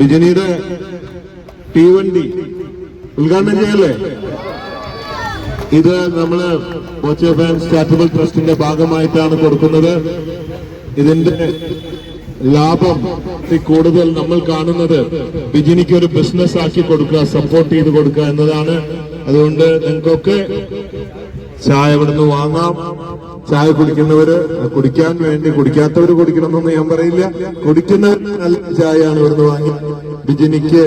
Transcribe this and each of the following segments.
രജനിയുടെ തീവണ്ടി ഉദ്ഘാടനം ചെയ്യല്ലേ? ഇത് നമ്മൾ ചാരിറ്റബിൾ ട്രസ്റ്റിന്റെ ഭാഗമായിട്ടാണ് കൊടുക്കുന്നത്. ഇതിന്റെ ലാഭം കൂടുതൽ നമ്മൾ കാണുന്നത് ബിജിനിക്ക് ഒരു ബിസിനസ് ആക്കി കൊടുക്കുക സപ്പോർട്ട് ചെയ്ത് കൊടുക്കുക എന്നതാണ്. അതുകൊണ്ട് നിങ്ങൾക്കൊക്കെ ചായ ഇവിടുന്ന് വാങ്ങാം. ചായ കുടിക്കുന്നവര് കുടിക്കാൻ വേണ്ടി കുടിക്കാത്തവര് കുടിക്കണമെന്നൊന്നും ഞാൻ പറയില്ല. കുടിക്കുന്നവർ നല്ല ചായയാണ് ഇവിടുന്ന് വാങ്ങി. ബിജിനിക്ക്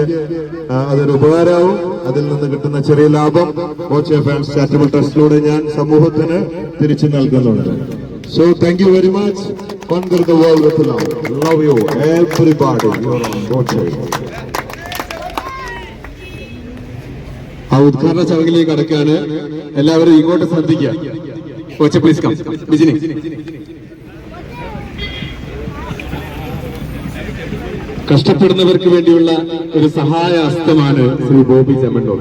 അതൊരു ഉപകാരമാവും. അതിൽ നിന്ന് കിട്ടുന്ന ചെറിയ ലാഭം കോച്ച് ഫാൻസ് ചാരിറ്റബിൾ ട്രസ്റ്റിലൂടെ ഞാൻ സമൂഹത്തിന് തിരിച്ചു നൽകുന്നുണ്ട്. So thank you very much your own coach ആ ഉദ്ഘാടന ചടങ്ങിലേക്ക് കടക്കുകയാണ് എല്ലാവരും ഇങ്ങോട്ട് ശ്രദ്ധിക്കുക. കോച്ച് പ്ലീസ് കം ബിജിനി കഷ്ടപ്പെടുന്നവർക്ക് വേണ്ടിയുള്ള ഒരു സഹായ ഹസ്തമാണ് ശ്രീ ബോബി ചമ്മണ്ടോ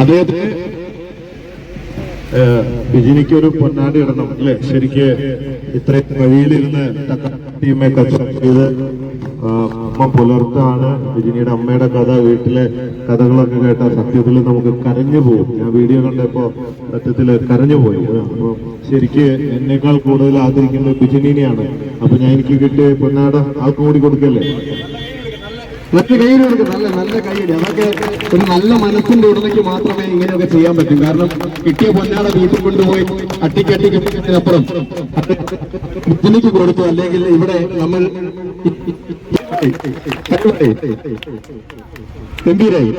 അദ്ദേഹത്തിന് ബിജിനിക്ക് ഒരു പൊന്നാടി ഇടണം അല്ലെ? ശരിക്ക് ഇത്രയും വഴിയിലിരുന്ന് ടീമെ കച്ചവടം ചെയ്ത് അമ്മ പുലർത്താണ് രജനിയുടെ അമ്മയുടെ കഥ വീട്ടിലെ കഥകളൊക്കെ കേട്ട സത്യത്തിൽ നമുക്ക് കരഞ്ഞു പോകും. ഞാൻ വീഡിയോ കണ്ടപ്പോ സത്യത്തിൽ കരഞ്ഞു പോയി. അപ്പൊ ശരിക്ക് എന്നേക്കാൾ കൂടുതൽ ആദരിക്കുന്നത് ബിജിനിനെയാണ്. അപ്പൊ ഞാൻ എനിക്ക് കിട്ടിയ പൊന്നാട ആൾക്കും കൂടി കൊടുക്കല്ലേ? മറ്റു കയ്യിൽ കൊടുക്കും നല്ല നല്ല കൈയ്യടി അതൊക്കെ ഒരു നല്ല മനസ്സിന്റെ ഉടമയ്ക്ക് മാത്രമേ ഇങ്ങനെയൊക്കെ ചെയ്യാൻ പറ്റും. കാരണം കിട്ടിയ പൊന്നാട വീട്ടിൽ കൊണ്ടുപോയി അട്ടിക്കട്ടിക്കപ്പുറം കുത്തിനിക്ക് കൊടുത്തു. അല്ലെങ്കിൽ ഇവിടെ നമ്മൾ ഗംഭീരായി.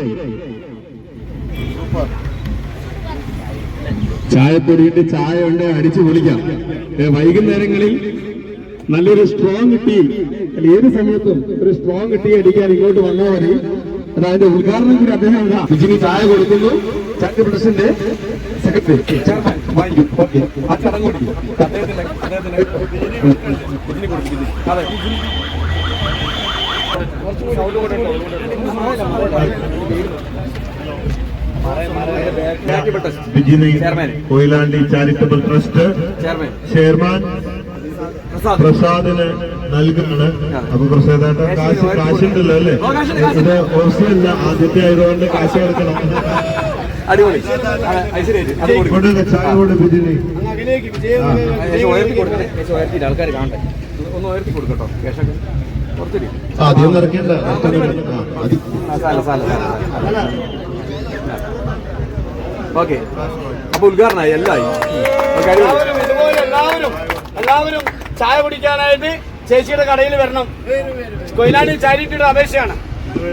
ചായപ്പൊടിയിട്ട് ചായ ഉണ്ട് അടിച്ചു പൊളിക്കാം. വൈകുന്നേരങ്ങളിൽ നല്ലൊരു സ്ട്രോങ് ടീം അല്ല ഏത് സമയത്തും ഒരു സ്ട്രോങ് ടീം അടിക്കാൻ ഇങ്ങോട്ട് വന്നാൽ മതി. അത് അതിന്റെ ഉദ്ഘാടനം കൂടി അദ്ദേഹം ഇതാ. ബിജിനി ചായ കൊടുക്കുന്നു. ചാറ്റ് പ്രസിഡന്റ് സെക്രട്ടറി ചെയർമാൻ വാങ്ങിക്കും ഓക്കെ ആ ചടങ്ങ് കൊടുക്കും അദ്ദേഹത്തിന്റെ Bijini Koyilandy charitable trust chairman പ്രസാദിന് നൽകുന്നത്. അപ്പൊ പ്രസാദേട്ട കാശ് കാശുണ്ടല്ലോ അല്ലേ? ഇത് ഓഫീസല്ല ആദ്യത്തെ ആയതുകൊണ്ട് കാശ് കൊടുക്കണം അടിപൊളി. ഉയർത്തി കൊടുക്കട്ടെ ഉയർത്തിയിട്ട് ആൾക്കാർ കാണട്ടെ. ഒന്ന് ഉയർത്തി കൊടുക്കട്ടോ കേശൊക്കെ കുറച്ചിരി ആദ്യം നിറയ്ക്കണ്ട. ഓക്കെ. അപ്പൊ ഉദ്ഘാടനമായി എല്ലായി ഓക്കെ അടിപൊളി എല്ലാവരും ഇതുപോലെ എല്ലാവരും എല്ലാവരും ചായ കുടിക്കാനായിട്ട് ചേച്ചിയുടെ കടയിൽ വരണം. കൊയിലാണ്ടി ചാരിറ്റിയുടെ അപേക്ഷയാണ്.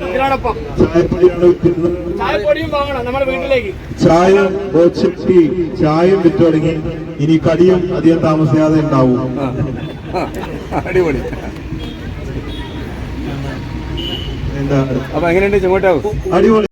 ഇതിനോടൊപ്പം ചായപ്പൊടിയും വാങ്ങണം നമ്മുടെ വീട്ടിലേക്ക്. ചായ ചായയും വിറ്റു തുടങ്ങി. ഇനി കടിയും അധികം താമസിയാതെ ഉണ്ടാവും. അടിപൊളി. എന്താ? അപ്പൊ എങ്ങനെയുണ്ട്? ചുമട്ടാവും അടിപൊളി.